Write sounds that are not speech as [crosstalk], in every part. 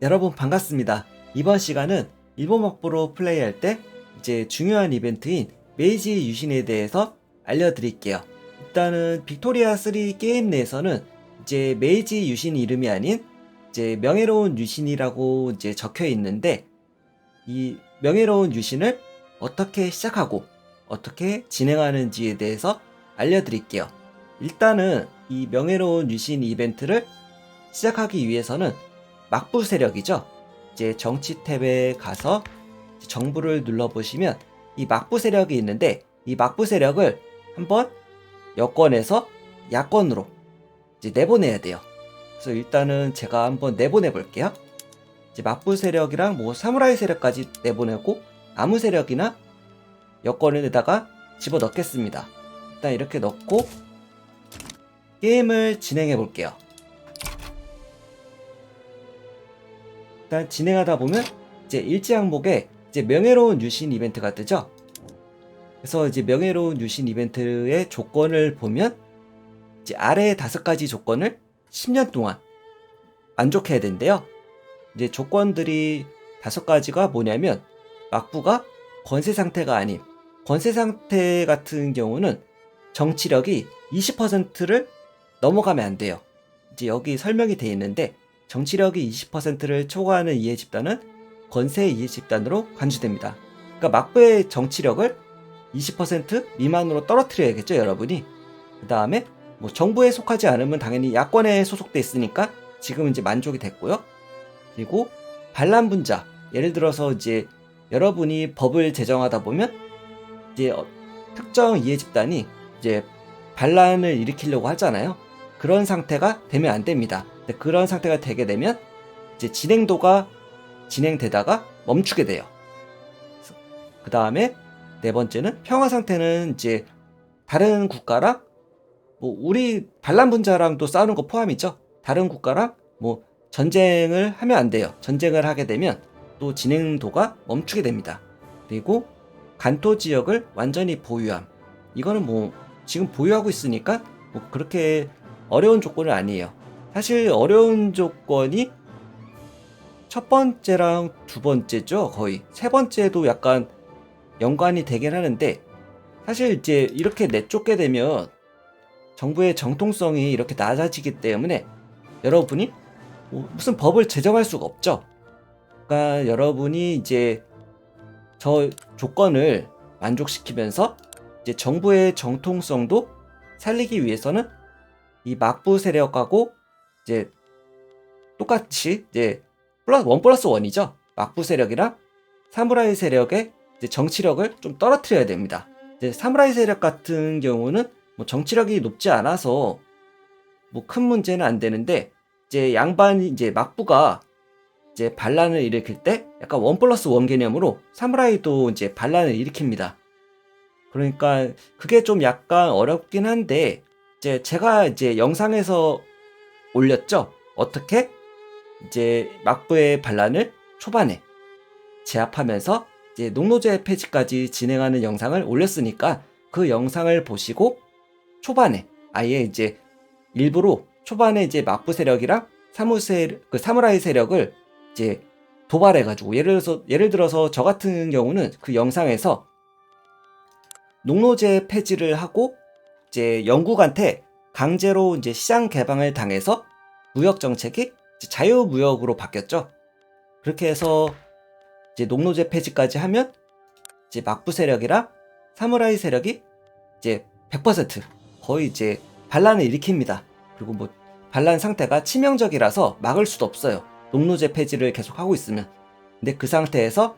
여러분 반갑습니다. 이번 시간은 일본 막부로 플레이할 때 이제 중요한 이벤트인 메이지 유신에 대해서 알려드릴게요. 일단은 빅토리아 3 게임 내에서는 이제 메이지 유신 이름이 아닌 이제 명예로운 유신이라고 이제 적혀 있는데 이 명예로운 유신을 어떻게 시작하고 어떻게 진행하는지에 대해서 알려드릴게요. 일단은 이 명예로운 유신 이벤트를 시작하기 위해서는 막부 세력이죠. 이제 정치 탭에 가서 정부를 눌러보시면 이 막부 세력이 있는데 이 막부 세력을 한번 여권에서 야권으로 이제 내보내야 돼요. 그래서 일단은 제가 한번 내보내 볼게요. 이제 막부 세력이랑 뭐 사무라이 세력까지 내보내고 아무 세력이나 여권에다가 집어 넣겠습니다. 일단 이렇게 넣고 게임을 진행해 볼게요. 일단 진행하다 보면 이제 일지 항목에 이제 명예로운 유신 이벤트가 뜨죠. 그래서 이제 명예로운 유신 이벤트의 조건을 보면 이제 아래 다섯 가지 조건을 10년 동안 만족해야 된대요. 이제 조건들이 다섯 가지가 뭐냐면 막부가 권세 상태가 아님 권세 상태 같은 경우는 정치력이 20%를 넘어가면 안 돼요. 이제 여기 설명이 돼 있는데 정치력이 20%를 초과하는 이해 집단은 권세 이해 집단으로 간주됩니다. 그러니까 막부의 정치력을 20% 미만으로 떨어뜨려야겠죠, 여러분이. 그 다음에 뭐 정부에 속하지 않으면 당연히 야권에 소속돼 있으니까 지금 이제 만족이 됐고요. 그리고 반란 분자, 예를 들어서 이제 여러분이 법을 제정하다 보면 이제 어- 특정 이해 집단이 이제 반란을 일으키려고 하잖아요. 그런 상태가 되면 안 됩니다. 근데 그런 상태가 되게 되면 이제 진행도가 진행되다가 멈추게 돼요. 그 다음에 네 번째는 평화 상태는 이제 다른 국가랑 뭐 우리 반란 분자랑도 싸우는 거 포함이죠. 다른 국가랑 뭐 전쟁을 하면 안 돼요. 전쟁을 하게 되면 또 진행도가 멈추게 됩니다. 그리고 간토 지역을 완전히 보유함. 이거는 뭐 지금 보유하고 있으니까 뭐 그렇게 어려운 조건은 아니에요. 사실 어려운 조건이 첫 번째랑 두 번째죠. 거의 세 번째도 약간 연관이 되긴 하는데 사실 이제 이렇게 내쫓게 되면 정부의 정통성이 이렇게 낮아지기 때문에 여러분이 뭐 무슨 법을 제정할 수가 없죠. 그러니까 여러분이 이제 저 조건을 만족시키면서 이제 정부의 정통성도 살리기 위해서는 이 막부 세력하고 이제 똑같이 이제 플러스 원 플러스 원이죠. 막부 세력이랑 사무라이 세력의 정치력을 좀 떨어뜨려야 됩니다. 이제 사무라이 세력 같은 경우는 뭐 정치력이 높지 않아서 뭐 큰 문제는 안 되는데 이제 양반이 이제 막부가 이제 반란을 일으킬 때 약간 원 플러스 원 개념으로 사무라이도 이제 반란을 일으킵니다. 그러니까 그게 좀 약간 어렵긴 한데 이제 제가 이제 영상에서 올렸죠. 어떻게 이제 막부의 반란을 초반에 제압하면서 이제 농노제 폐지까지 진행하는 영상을 올렸으니까 그 영상을 보시고 초반에 아예 이제 일부러 초반에 이제 막부 세력이랑 사무세 그 사무라이 세력을 이제 도발해가지고 예를 들어서 예를 들어서 저 같은 경우는 그 영상에서 농노제 폐지를 하고 이제 영국한테 강제로 이제 시장 개방을 당해서 무역 정책이 자유무역으로 바뀌었죠. 그렇게 해서 이제 농노제 폐지까지 하면 이제 막부 세력이랑 사무라이 세력이 이제 100% 거의 이제 반란을 일으킵니다. 그리고 뭐 반란 상태가 치명적이라서 막을 수도 없어요. 농노제 폐지를 계속 하고 있으면. 근데 그 상태에서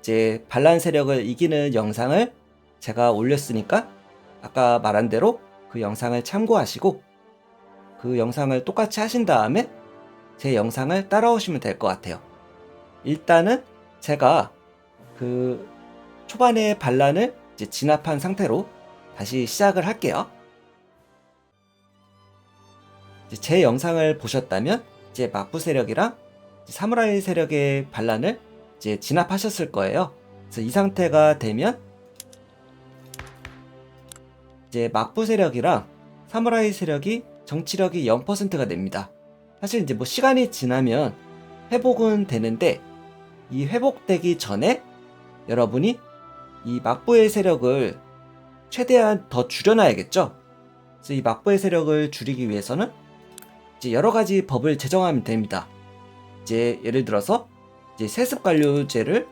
이제 반란 세력을 이기는 영상을 제가 올렸으니까 아까 말한 대로 그 영상을 참고하시고 그 영상을 똑같이 하신 다음에 제 영상을 따라오시면 될 것 같아요. 일단은 제가 그 초반에 반란을 진압한 상태로 다시 시작을 할게요. 제 영상을 보셨다면 이제 막부 세력이랑 사무라이 세력의 반란을 이제 진압하셨을 거예요. 그래서 이 상태가 되면 이제 막부 세력이랑 사무라이 세력이 정치력이 0%가 됩니다. 사실 이제 뭐 시간이 지나면 회복은 되는데 이 회복되기 전에 여러분이 이 막부의 세력을 최대한 더 줄여놔야겠죠. 그래서 이 막부의 세력을 줄이기 위해서는 이제 여러 가지 법을 제정하면 됩니다. 이제 예를 들어서 이제 세습 관료제를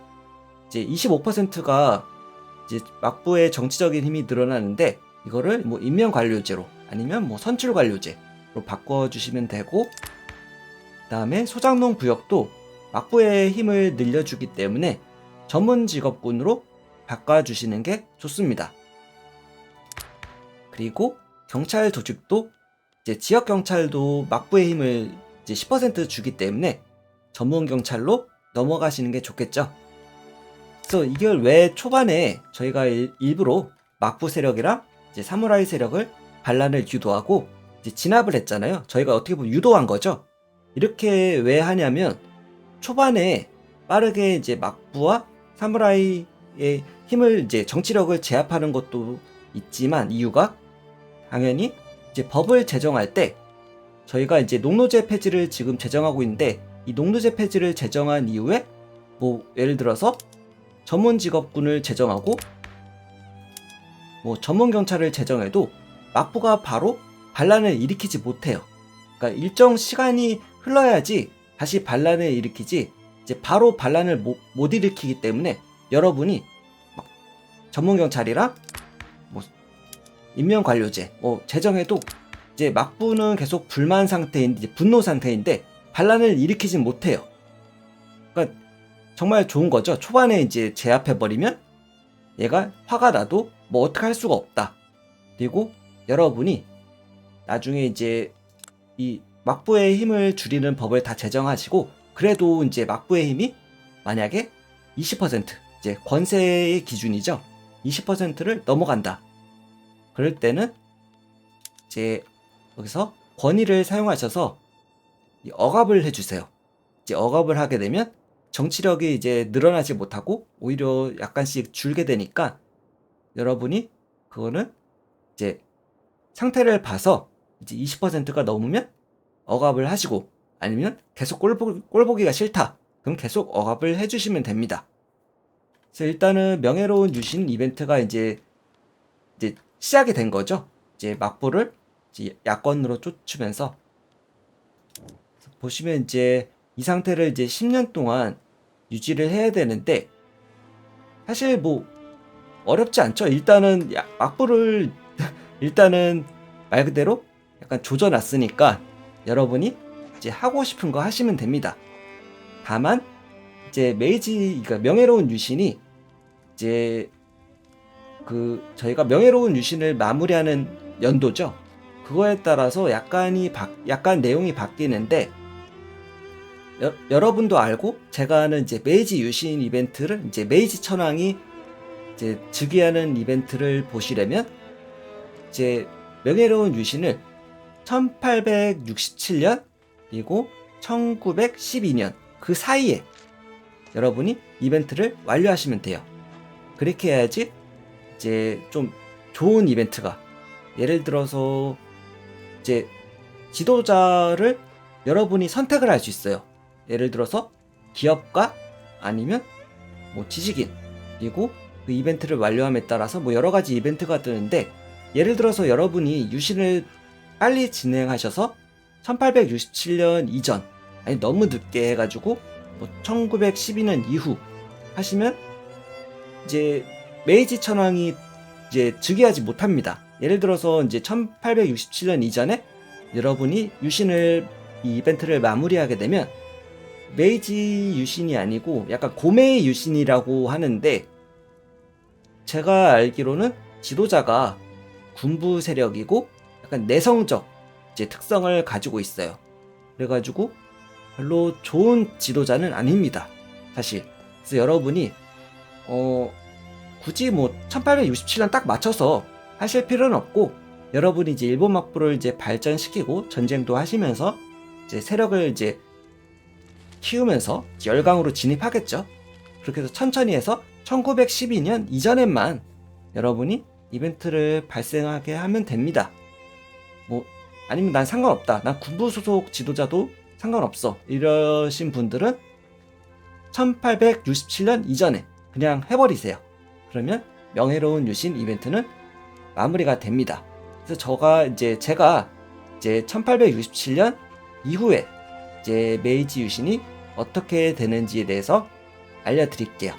이제 25%가 이제 막부의 정치적인 힘이 늘어나는데 이거를 뭐 인명 관료제로 아니면 뭐 선출 관료제로 바꿔 주시면 되고 그다음에 소장농 부역도 막부의 힘을 늘려주기 때문에 전문 직업군으로 바꿔주시는 게 좋습니다. 그리고 경찰 조직도 이제 지역 경찰도 막부의 힘을 이제 10% 주기 때문에 전문 경찰로 넘어가시는 게 좋겠죠. 그래서 이걸 왜 초반에 저희가 일, 일부러 막부 세력이랑 이제 사무라이 세력을 반란을 유도하고 진압을 했잖아요. 저희가 어떻게 보면 유도한 거죠. 이렇게 왜 하냐면 초반에 빠르게 이제 막부와 사무라이의 힘을 이제 정치력을 제압하는 것도 있지만 이유가 당연히 이제 법을 제정할 때 저희가 이제 농노제 폐지를 지금 제정하고 있는데 이 농노제 폐지를 제정한 이후에 뭐 예를 들어서 전문 직업군을 제정하고 뭐 전문 경찰을 제정해도 막부가 바로 반란을 일으키지 못해요. 그러니까 일정 시간이 흘러야지 다시 반란을 일으키지 이제 바로 반란을 못, 못 일으키기 때문에 여러분이 막 전문 경찰이랑 뭐 인명 관료제 뭐 제정해도 이제 막부는 계속 불만 상태인 이제 분노 상태인데 반란을 일으키진 못해요. 그러니까 정말 좋은 거죠. 초반에 이제 제압해 버리면 얘가 화가 나도 뭐 어떻게 할 수가 없다. 그리고 여러분이 나중에 이제 이 막부의 힘을 줄이는 법을 다 제정하시고 그래도 이제 막부의 힘이 만약에 20% 이제 권세의 기준이죠. 20%를 넘어간다. 그럴 때는 이제 여기서 권위를 사용하셔서 이 억압을 해주세요. 이제 억압을 하게 되면 정치력이 이제 늘어나지 못하고 오히려 약간씩 줄게 되니까 여러분이 그거는 이제 상태를 봐서 이제 20%가 넘으면 억압을 하시고 아니면 계속 꼴보, 꼴보기가 싫다. 그럼 계속 억압을 해주시면 됩니다. 그래서 일단은 명예로운 유신 이벤트가 이제 이제 시작이 된 거죠. 이제 막부를 이제 야권으로 쫓으면서 보시면 이제 이 상태를 이제 10년 동안 유지를 해야 되는데 사실 뭐 어렵지 않죠. 일단은 야- 막부를 [laughs] 일단은 말 그대로 약간 조져놨으니까 여러분이 이제 하고 싶은 거 하시면 됩니다. 다만 이제 메이지 그러니까 명예로운 유신이 이제 그 저희가 명예로운 유신을 마무리하는 연도죠. 그거에 따라서 약간이 바, 약간 내용이 바뀌는데 여, 여러분도 알고 제가 하는 이제 메이지 유신 이벤트를 이제 메이지 천왕이 이제 즉위하는 이벤트를 보시려면 이제 명예로운 유신을 1867년 그리고 1912년 그 사이에 여러분이 이벤트를 완료하시면 돼요. 그렇게 해야지 이제 좀 좋은 이벤트가 예를 들어서 이제 지도자를 여러분이 선택을 할 수 있어요. 예를 들어서 기업가 아니면 뭐 지식인 그리고 그 이벤트를 완료함에 따라서 뭐 여러 가지 이벤트가 뜨는데 예를 들어서 여러분이 유신을 빨리 진행하셔서 1867년 이전 아니 너무 늦게 해가지고 뭐 1912년 이후 하시면 이제 메이지 천왕이 이제 즉위하지 못합니다. 예를 들어서 이제 1867년 이전에 여러분이 유신을 이 이벤트를 마무리하게 되면 메이지 유신이 아니고 약간 고메이 유신이라고 하는데 제가 알기로는 지도자가 군부 세력이고 약간 내성적 이제 특성을 가지고 있어요. 그래가지고 별로 좋은 지도자는 아닙니다. 사실. 그래서 여러분이 어 굳이 뭐 1867년 딱 맞춰서 하실 필요는 없고 여러분이 이제 일본 막부를 이제 발전시키고 전쟁도 하시면서 이제 세력을 이제 키우면서 열강으로 진입하겠죠. 그렇게 해서 천천히 해서 1912년 이전에만 여러분이 이벤트를 발생하게 하면 됩니다. 뭐 아니면 난 상관없다. 난 군부 소속 지도자도 상관없어. 이러신 분들은 1867년 이전에 그냥 해버리세요. 그러면 명예로운 유신 이벤트는 마무리가 됩니다. 그래서 저가 이제 제가 이제 1867년 이후에 이제 메이지 유신이 어떻게 되는지에 대해서 알려드릴게요.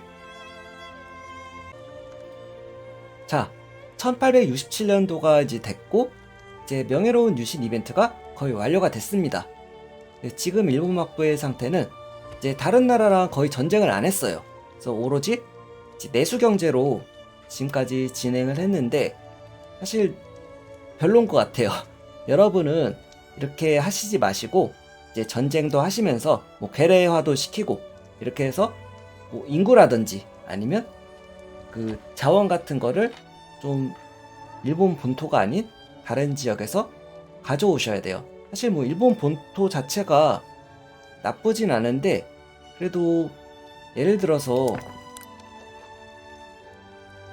자, 1867년도가 이제 됐고 이제 명예로운 유신 이벤트가 거의 완료가 됐습니다. 네, 지금 일본 막부의 상태는 이제 다른 나라랑 거의 전쟁을 안 했어요. 그래서 오로지 내수 경제로 지금까지 진행을 했는데 사실 별론 것 같아요. [laughs] 여러분은 이렇게 하시지 마시고 이제 전쟁도 하시면서 뭐 괴뢰화도 시키고 이렇게 해서 뭐 인구라든지 아니면 그 자원 같은 거를 좀 일본 본토가 아닌 다른 지역에서 가져오셔야 돼요. 사실 뭐 일본 본토 자체가 나쁘진 않은데 그래도 예를 들어서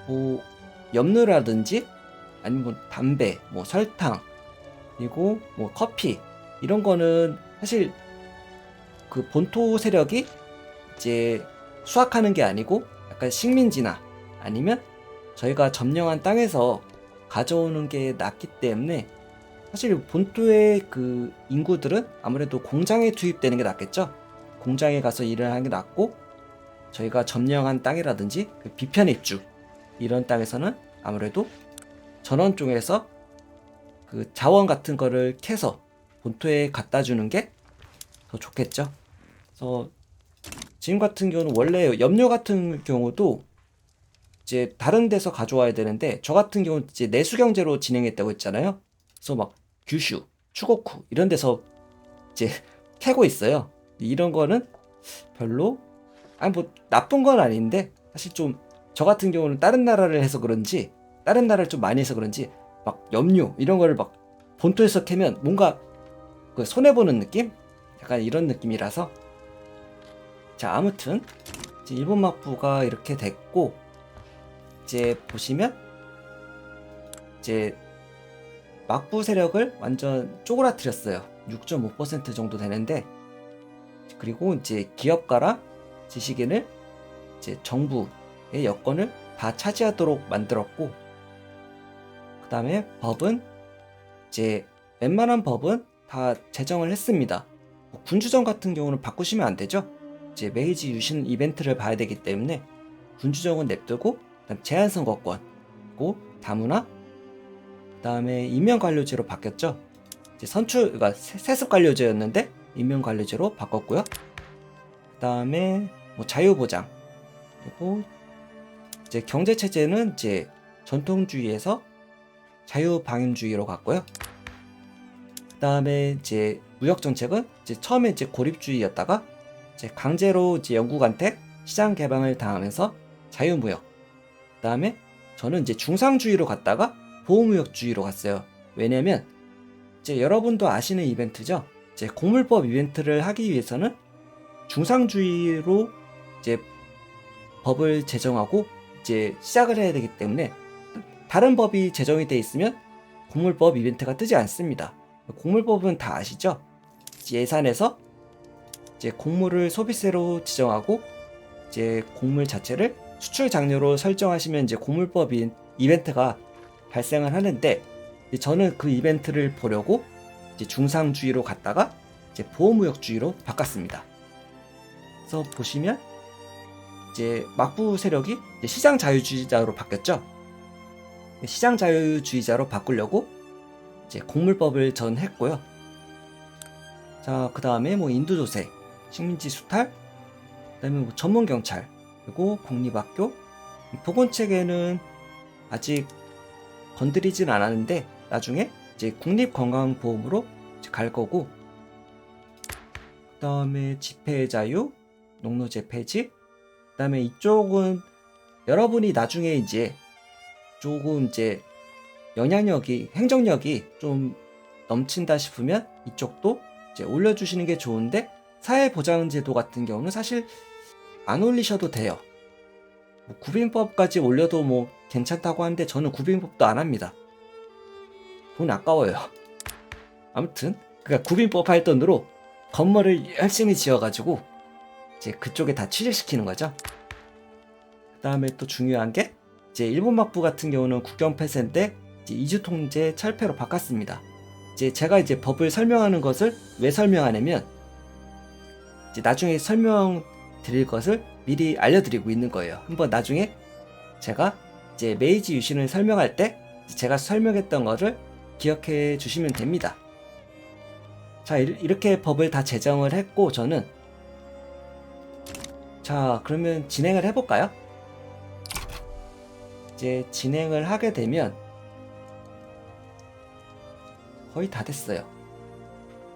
뭐 염료라든지 아니면 뭐 담배, 뭐 설탕 그리고 뭐 커피 이런 거는 사실 그 본토 세력이 이제 수확하는 게 아니고 약간 식민지나 아니면 저희가 점령한 땅에서 가져오는 게 낫기 때문에 사실 본토의 그 인구들은 아무래도 공장에 투입되는 게 낫겠죠. 공장에 가서 일을 하는 게 낫고 저희가 점령한 땅이라든지 그 비편 입주 이런 땅에서는 아무래도 전원 쪽에서 그 자원 같은 거를 캐서 본토에 갖다 주는 게 더 좋겠죠. 그래서 지금 같은 경우는 원래 염료 같은 경우도 이제 다른 데서 가져와야 되는데 저 같은 경우는 이제 내수 경제로 진행했다고 했잖아요. 그래서 막 규슈, 추고쿠 이런 데서 이제 [laughs] 캐고 있어요. 이런 거는 별로 아니 뭐 나쁜 건 아닌데 사실 좀 저 같은 경우는 다른 나라를 해서 그런지 다른 나라를 좀 많이 해서 그런지 막 염료 이런 거를 막 본토에서 캐면 뭔가 그 손해 보는 느낌? 약간 이런 느낌이라서 자 아무튼 일본 막부가 이렇게 됐고 이제 보시면 이제 막부 세력을 완전 쪼그라뜨렸어요. 6.5% 정도 되는데 그리고 이제 기업가랑 지식인을 이제 정부의 여건을 다 차지하도록 만들었고 그 다음에 법은 이제 웬만한 법은 다 제정을 했습니다. 뭐 군주정 같은 경우는 바꾸시면 안 되죠. 이제 메이지 유신 이벤트를 봐야 되기 때문에 군주정은 냅두고 제한선거권 그리고 다문화 그 다음에 임명관료제로 바뀌었죠. 이제 선출 세- 세습관료제였는데 임명관료제로 바꿨고요. 그 다음에 뭐 자유보장 그리고 이제 경제체제는 이제 전통주의에서 자유방임주의로 갔고요. 그 다음에 이제 무역 정책은 이제 처음에 이제 고립주의였다가 이제 강제로 이제 영국한테 시장 개방을 당하면서 자유무역. 그다음에 저는 이제 중상주의로 갔다가 보호무역주의로 갔어요. 왜냐면 이제 여러분도 아시는 이벤트죠. 이제 공물법 이벤트를 하기 위해서는 중상주의로 이제 법을 제정하고 이제 시작을 해야 되기 때문에 다른 법이 제정이 돼 있으면 공물법 이벤트가 뜨지 않습니다. 공물법은 다 아시죠? 예산에서 이제 곡물을 소비세로 지정하고 이제 곡물 자체를 수출 장려로 설정하시면 이제 곡물법 인 이벤트가 발생을 하는데 저는 그 이벤트를 보려고 중상주의로 갔다가 이제 보호무역주의로 바꿨습니다. 그래서 보시면 이제 막부 세력이 이제 시장 자유주의자로 바뀌었죠. 시장 자유주의자로 바꾸려고 이제 곡물법을 전 했고요. 자, 그 다음에 뭐 인도조세, 식민지 수탈, 그 다음에 뭐 전문 경찰, 그리고 공립학교, 보건 체계는 아직 건드리진 않았는데 나중에 이제 국립건강보험으로 이제 갈 거고, 그 다음에 집회 자유, 농노제 폐지, 그 다음에 이쪽은 여러분이 나중에 이제 조금 이제 영향력이 행정력이 좀 넘친다 싶으면 이쪽도 이제 올려주시는 게 좋은데 사회보장제도 같은 경우는 사실 안 올리셔도 돼요. 뭐 구빈법까지 올려도 뭐 괜찮다고 하는데 저는 구빈법도 안 합니다. 돈 아까워요. 아무튼 그러니까 구빈법 할 돈으로 건물을 열심히 지어가지고 이제 그쪽에 다 취직시키는 거죠. 그 다음에 또 중요한 게 이제 일본 막부 같은 경우는 국경 폐쇄인데 이제 이주 통제 철폐로 바꿨습니다. 이제 제가 이제 법을 설명하는 것을 왜 설명하냐면 이제 나중에 설명 드릴 것을 미리 알려드리고 있는 거예요. 한번 나중에 제가 이제 메이지 유신을 설명할 때 제가 설명했던 거를 기억해 주시면 됩니다. 자, 이렇게 법을 다 제정을 했고 저는 자, 그러면 진행을 해 볼까요? 이제 진행을 하게 되면 거의 다 됐어요.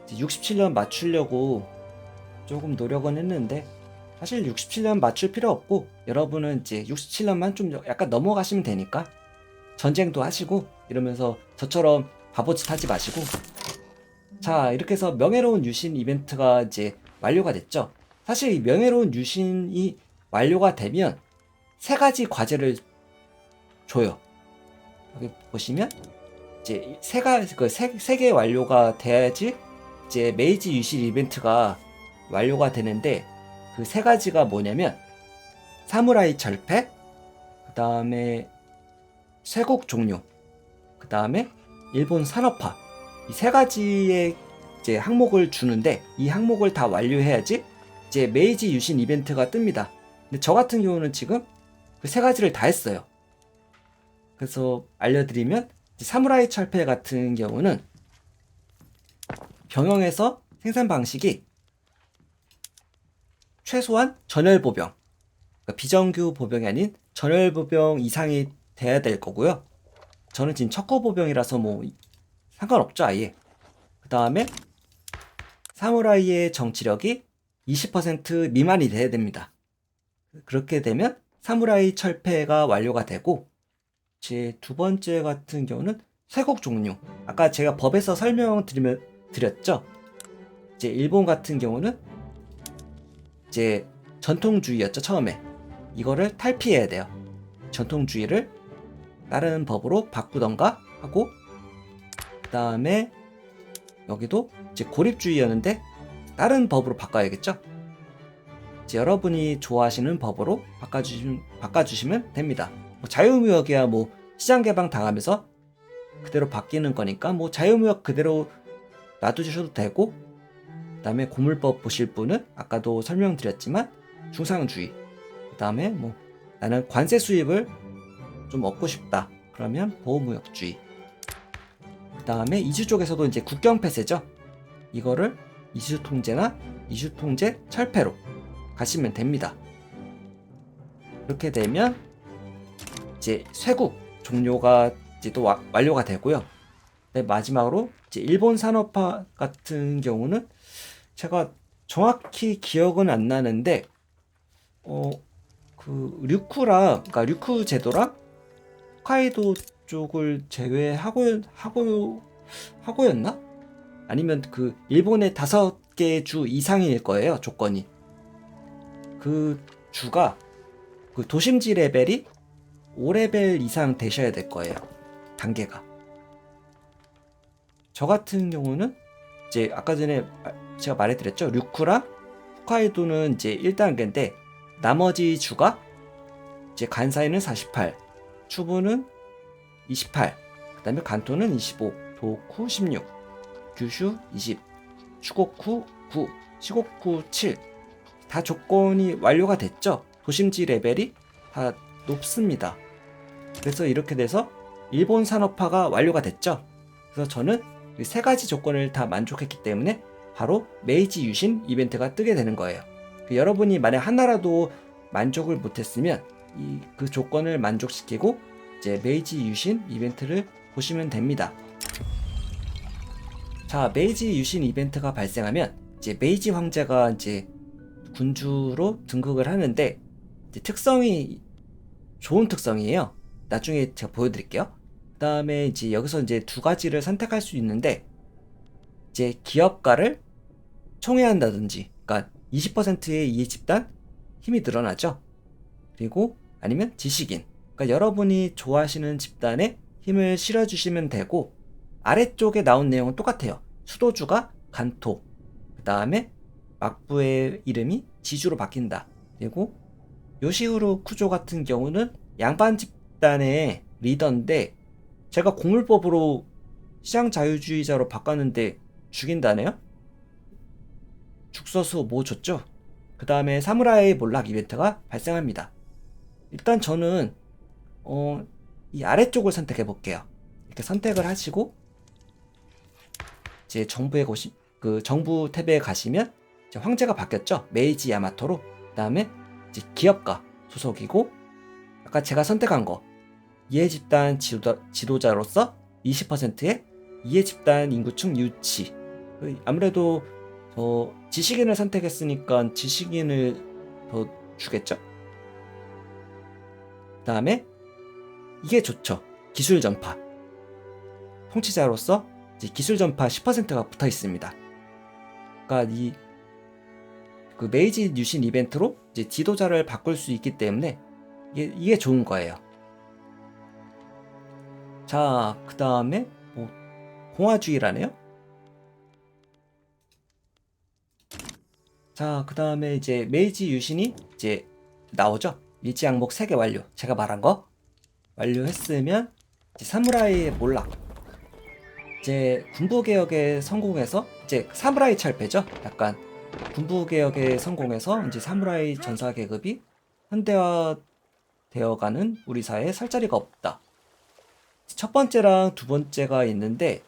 67년 맞추려고 조금 노력은 했는데 사실 67년 맞출 필요 없고 여러분은 이제 67년만 좀 약간 넘어가시면 되니까 전쟁도 하시고 이러면서 저처럼 바보짓 하지 마시고 자 이렇게 해서 명예로운 유신 이벤트가 이제 완료가 됐죠. 사실 이 명예로운 유신이 완료가 되면 세 가지 과제를 줘요. 여기 보시면 이제 세 가지 그세 개 완료가 돼야지 이제 메이지 유신 이벤트가 완료가 되는데 그 세 가지가 뭐냐면 사무라이 절패, 그 다음에 쇠국 종료, 그 다음에 일본 산업화 이 세 가지의 이제 항목을 주는데 이 항목을 다 완료해야지 이제 메이지 유신 이벤트가 뜹니다. 근데 저 같은 경우는 지금 그 세 가지를 다 했어요. 그래서 알려드리면 사무라이 철폐 같은 경우는 병영에서 생산 방식이 최소한 전열 보병, 그러니까 비정규 보병이 아닌 전열 보병 이상이 돼야 될 거고요. 저는 지금 척거 보병이라서 뭐 상관없죠 아예. 그 다음에 사무라이의 정치력이 20% 미만이 돼야 됩니다. 그렇게 되면 사무라이 철폐가 완료가 되고 제 두 번째 같은 경우는 쇄국 종류. 아까 제가 법에서 설명드리면 드렸죠. 이제 일본 같은 경우는 이제 전통주의였죠 처음에 이거를 탈피해야 돼요. 전통주의를 다른 법으로 바꾸던가 하고 그 다음에 여기도 이제 고립주의였는데 다른 법으로 바꿔야겠죠? 이제 여러분이 좋아하시는 법으로 바꿔주시면, 바꿔주시면 됩니다. 뭐 자유무역이야 뭐 시장 개방 당하면서 그대로 바뀌는 거니까 뭐 자유무역 그대로 놔두셔도 되고 그 다음에 고물법 보실 분은 아까도 설명드렸지만 중상주의 그 다음에 뭐 나는 관세 수입을 좀 얻고 싶다. 그러면 보호무역주의 그 다음에 이주 쪽에서도 이제 국경 폐쇄죠. 이거를 이주 통제나 이주 통제 철폐로 가시면 됩니다. 이렇게 되면 이제 쇄국 종료가 이제 또 와, 완료가 되고요. 네, 마지막으로 이제 일본 산업화 같은 경우는 제가 정확히 기억은 안 나는데 어 그 류쿠랑 그러니까 류쿠 제도랑 홋카이도 쪽을 제외하고 하고 하고였나? 아니면 그 일본의 다섯 개 주 이상일 거예요 조건이 그 주가 그 도심지 레벨이 5레벨 이상 되셔야 될 거예요 단계가 저 같은 경우는 이제 아까 전에 제가 말해드렸죠 류쿠랑 홋카이도는 이제 1단계인데 나머지 주가 이제 간사이는 48 추부는 28, 그 다음에 간토는 25, 도쿠 16, 규슈 20, 추고쿠 9, 시고쿠 7. 다 조건이 완료가 됐죠. 도심지 레벨이 다 높습니다. 그래서 이렇게 돼서 일본 산업화가 완료가 됐죠. 그래서 저는 세 가지 조건을 다 만족했기 때문에 바로 메이지 유신 이벤트가 뜨게 되는 거예요. 그 여러분이 만약 하나라도 만족을 못했으면 이 그 조건을 만족시키고 이제 메이지 유신 이벤트를 보시면 됩니다. 자, 메이지 유신 이벤트가 발생하면 이제 메이지 황제가 이제 군주로 등극을 하는데 특성이 좋은 특성이에요. 나중에 제가 보여드릴게요. 그 다음에 이제 여기서 이제 두 가지를 선택할 수 있는데 이제 기업가를 총회한다든지, 그러니까 20%의 이해 집단 힘이 늘어나죠. 그리고 아니면 지식인. 그러니까 여러분이 좋아하시는 집단에 힘을 실어주시면 되고 아래쪽에 나온 내용은 똑같아요. 수도주가 간토, 그그 다음에 막부의 이름이 지주로 바뀐다. 그리고 요시우루 쿠조 같은 경우는 양반 집단의 리더인데 제가 공물법으로 시장 자유주의자로 바꿨는데 죽인다네요? 죽서수 뭐 줬죠? 그 다음에 사무라이 몰락 이벤트가 발생합니다. 일단 저는 어, 이 아래쪽을 선택해 볼게요. 이렇게 선택을 하시고 이제 정부에 고시 그 정부 탭에 가시면 이제 황제가 바뀌었죠. 메이지 야마토로. 그 다음에 이제 기업가 소속이고 아까 제가 선택한 거 이해 집단 지도자, 지도자로서 20%의 이해 집단 인구층 유치. 그 아무래도 더 지식인을 선택했으니까 지식인을 더 주겠죠. 그 다음에 이게 좋죠. 기술 전파. 통치자로서 기술 전파 10%가 붙어 있습니다. 그러니까 이 그 메이지 유신 이벤트로 이제 지도자를 바꿀 수 있기 때문에 이게, 이게 좋은 거예요. 자, 그 다음에 뭐 공화주의라네요. 자, 그 다음에 이제 메이지 유신이 이제 나오죠. 일지 항목 3개 완료. 제가 말한 거 완료했으면 이제 사무라이의 몰락. 이제 군부 개혁에 성공해서 이제 사무라이 철폐죠. 약간 군부 개혁에 성공해서 이제 사무라이 전사 계급이 현대화 되어가는 우리 사회에 설 자리가 없다. 첫 번째랑 두 번째가 있는데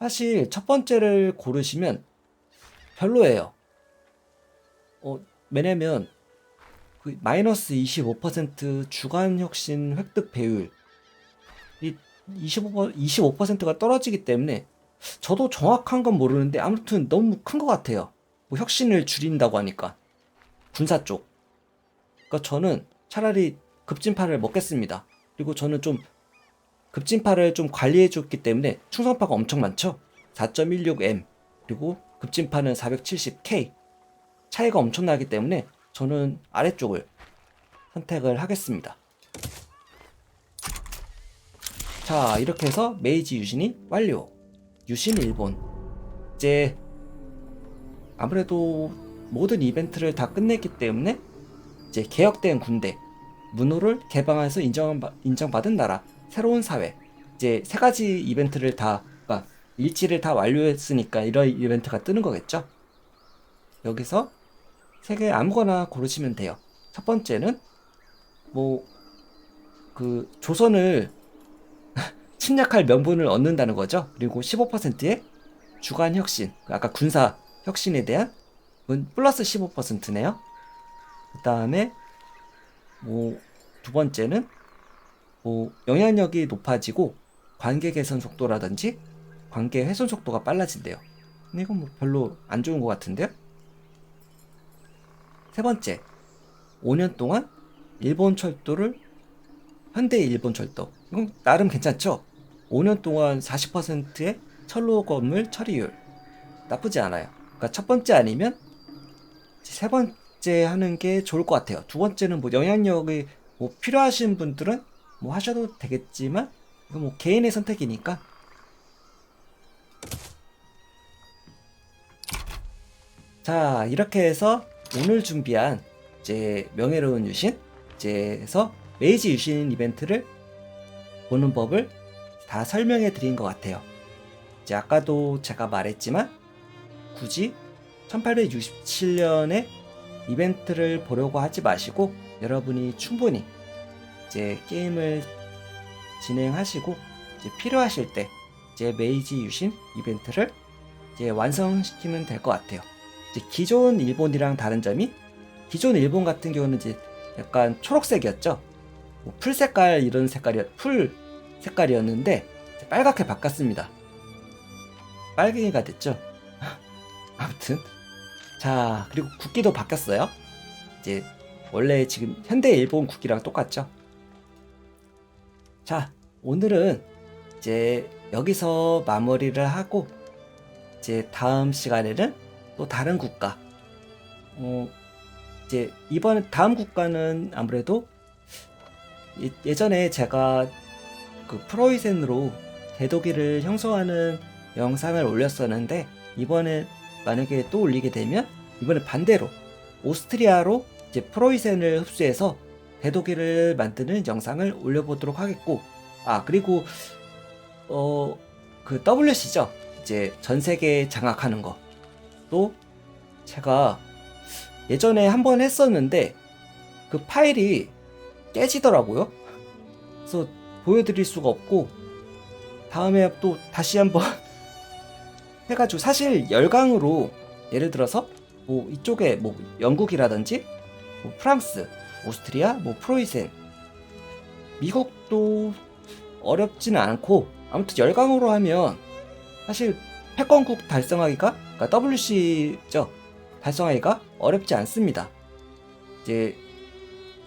사실 첫 번째를 고르시면 별로예요. 어, 왜냐면 그 마이너스 25% 주간 혁신 획득 배율 이 25%, 25%가 떨어지기 때문에 저도 정확한 건 모르는데 아무튼 너무 큰 것 같아요. 뭐 혁신을 줄인다고 하니까 군사 쪽. 그러니까 저는 차라리 급진파를 먹겠습니다. 그리고 저는 좀 급진파를 좀 관리해 줬기 때문에 충성파가 엄청 많죠. 4.16M 그리고 급진파는 470K 차이가 엄청나기 때문에 저는 아래쪽을 선택을 하겠습니다. 자 이렇게 해서 메이지 유신이 완료. 유신 일본 이제 아무래도 모든 이벤트를 다 끝냈기 때문에 이제 개혁된 군대 문호를 개방해서 인정 인정받은 나라 새로운 사회 이제 세 가지 이벤트를 다 그러니까 일지를 다 완료했으니까 이런 이벤트가 뜨는 거겠죠. 여기서 세 개 아무거나 고르시면 돼요. 첫 번째는 뭐 그 조선을 [laughs] 침략할 명분을 얻는다는 거죠. 그리고 15%의 주간 혁신, 아까 군사 혁신에 대한 플러스 15%네요. 그 다음에 뭐 두 번째는 뭐 영향력이 높아지고 관계 개선 속도라든지 관계 훼손 속도가 빨라진대요. 근데 이건 뭐 별로 안 좋은 것 같은데요? 세 번째, 5년 동안 일본 철도를 현대 일본 철도. 이건 나름 괜찮죠? 5년 동안 40%의 철로 건물 처리율. 나쁘지 않아요. 그러니까 첫 번째 아니면 세 번째 하는 게 좋을 것 같아요. 두 번째는 뭐 영향력이 뭐 필요하신 분들은 뭐 하셔도 되겠지만 이거 뭐 개인의 선택이니까 자 이렇게 해서 오늘 준비한 이제 명예로운 유신 이제서 메이지 유신 이벤트를 보는 법을 다 설명해 드린 것 같아요. 이제 아까도 제가 말했지만 굳이 1867년에 이벤트를 보려고 하지 마시고 여러분이 충분히 이제 게임을 진행하시고 이제 필요하실 때 이제 메이지 유신 이벤트를 이제 완성시키면 될 것 같아요. 기존 일본이랑 다른 점이 기존 일본 같은 경우는 이제 약간 초록색이었죠. 뭐 풀 색깔 이런 색깔이었 풀 색깔이었는데 빨갛게 바꿨습니다. 빨갱이가 됐죠. [laughs] 아무튼 자 그리고 국기도 바뀌었어요. 이제 원래 지금 현대 일본 국기랑 똑같죠. 자 오늘은 이제 여기서 마무리를 하고 이제 다음 시간에는 또 다른 국가. 어 이제 이번 다음 국가는 아무래도 예, 전에 제가 그 프로이센으로 대도기를 형성하는 영상을 올렸었는데 이번에 만약에 또 올리게 되면 이번에 반대로 오스트리아로 이제 프로이센을 흡수해서 대독일을 만드는 영상을 올려보도록 하겠고 아 그리고 어 그 WC죠. 이제 전 세계 장악하는 거 또 제가 예전에 한 번 했었는데 그 파일이 깨지더라고요. 그래서 보여드릴 수가 없고 다음에 또 다시 한번 [laughs] 해가지고 사실 열강으로 예를 들어서 뭐 이쪽에 뭐 영국이라든지 뭐 프랑스, 오스트리아, 뭐 프로이센, 미국도 어렵지는 않고 아무튼 열강으로 하면 사실 패권국 달성하기가 그러니까 WC죠 달성하기가 어렵지 않습니다. 이제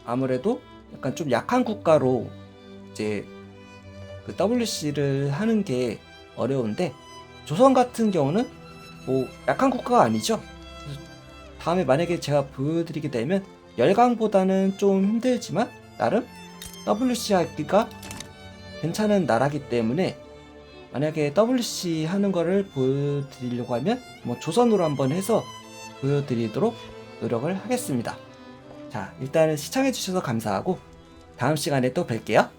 아무래도 약간 좀 약한 국가로 이제 그 WC를 하는 게 어려운데 조선 같은 경우는 뭐 약한 국가가 아니죠. 다음에 만약에 제가 보여드리게 되면 열강보다는 좀 힘들지만 나름 WC 하기가 괜찮은 나라기 때문에 만약에 WC 하는 거를 보여드리려고 하면 뭐 조선으로 한번 해서 보여드리도록 노력을 하겠습니다. 자, 일단은 시청해주셔서 감사하고 다음 시간에 또 뵐게요.